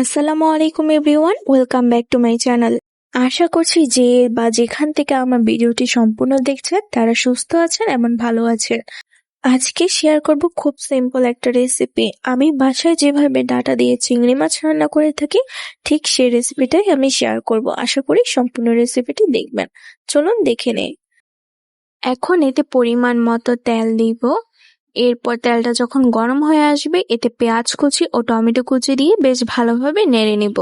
আসসালামু আলাইকুম everyone, welcome back to my channel. আশা করছি যে বা যেখান থেকে আমার ভিডিওটি সম্পূর্ণ দেখছেন, তারা সুস্থ আছেন এমন ভালো আছেন। আজকে শেয়ার করব খুব সিম্পল একটা রেসিপি আমি বাসায় যেভাবে ডাটা দিয়ে চিংড়ি মাছ রান্না করে থাকি, ঠিক সেই রেসিপিটাই আমি শেয়ার করব। আশা করি সম্পূর্ণ রেসিপিটি দেখবেন। চলুন দেখে নেই। এখন এতে পরিমাণ মতো তেল দিব। এরপর তেলটা যখন গরম হয়ে আসবে, এতে পেঁয়াজ কুচি ও টমেটো কুচি দিয়ে বেশ ভালোভাবে নেড়ে নিব।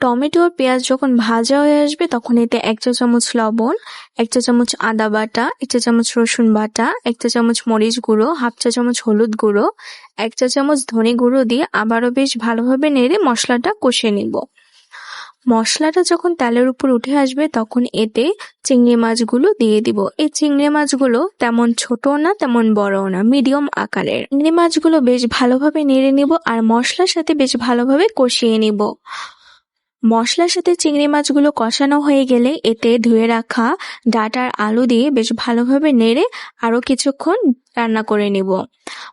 টমেটো আর পেঁয়াজ যখন ভাজা হয়ে আসবে, তখন এতে এক চা চামচ লবণ, এক চা চামচ আদা বাটা, এক চা চামচ রসুন বাটা, এক চা চামচ মরিচ গুঁড়ো, হাফ চা চামচ হলুদ গুঁড়ো, এক চা চামচ ধনে গুঁড়ো দিয়ে আবারও বেশ ভালোভাবে নেড়ে মশলাটা কষে নিব। মশলাটা যখন তেলের উপর উঠে আসবে, তখন এতে চিংড়ি মাছগুলো দিয়ে দিব। এই চিংড়ি মাছগুলো তেমন ছোট না, তেমন বড়ও না, মিডিয়াম আকারের। চিংড়ি মাছগুলো বেশ ভালোভাবে নেড়ে নিব আর মশলার সাথে বেশ ভালোভাবে কষিয়ে নিব। মশলার সাথে চিংড়ি মাছগুলো কষানো হয়ে গেলে এতে ধুয়ে রাখা ডাটার আলু দিয়ে বেশ ভালোভাবে নেড়ে আরও কিছুক্ষণ রান্না করে নিব।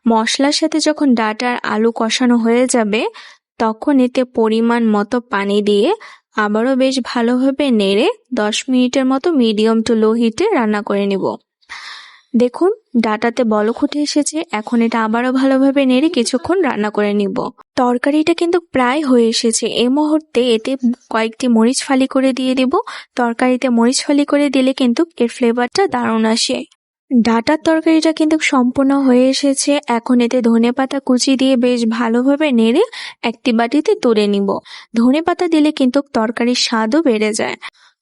মশলার সাথে যখন ডাটার আলু কষানো হয়ে যাবে, তখন এতে পরিমাণ মতো পানি দিয়ে আবারও বেশ ভালোভাবে নেড়ে দশ মিনিটের মতো মিডিয়াম টু লো হিটে রান্না করে নিব। দেখুন, ডাটাতে বলক উঠে এসেছে, এখন এটা আবারও ভালোভাবে নেড়ে কিছুক্ষণ রান্না করে নিব। তরকারিটা কিন্তু প্রায় হয়ে এসেছে। এই মুহূর্তে এতে কয়েকটি মরিচ ফালি করে দিয়ে দেব। তরকারিতে মরিচ ফালি করে দিলে কিন্তু এর ফ্লেভারটা দারুণ আসে। ডাটার তরকারিটা কিন্তু সম্পূর্ণ হয়ে এসেছে। এখন এতে ধনে পাতা কুচি দিয়ে বেশ ভালোভাবে নেড়ে একটি বাটিতে তুলে নিব। ধনে পাতা দিলে কিন্তু তরকারির স্বাদও বেড়ে যায়।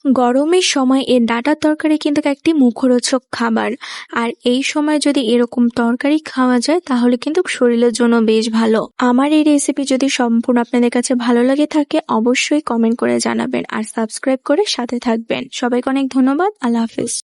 গরমের সময় এর ডাটার তরকারি কিন্তু একটি মুখরোচক খাবার। আর এই সময় যদি এরকম তরকারি খাওয়া যায়, তাহলে কিন্তু শরীরের জন্য বেশ ভালো। আমার এই রেসিপি যদি সম্পূর্ণ আপনাদের কাছে ভালো লাগে থাকে, অবশ্যই কমেন্ট করে জানাবেন। আর সাবস্ক্রাইব করে সাথে থাকবেন। সবাইকে অনেক ধন্যবাদ। আল্লাহ হাফিজ।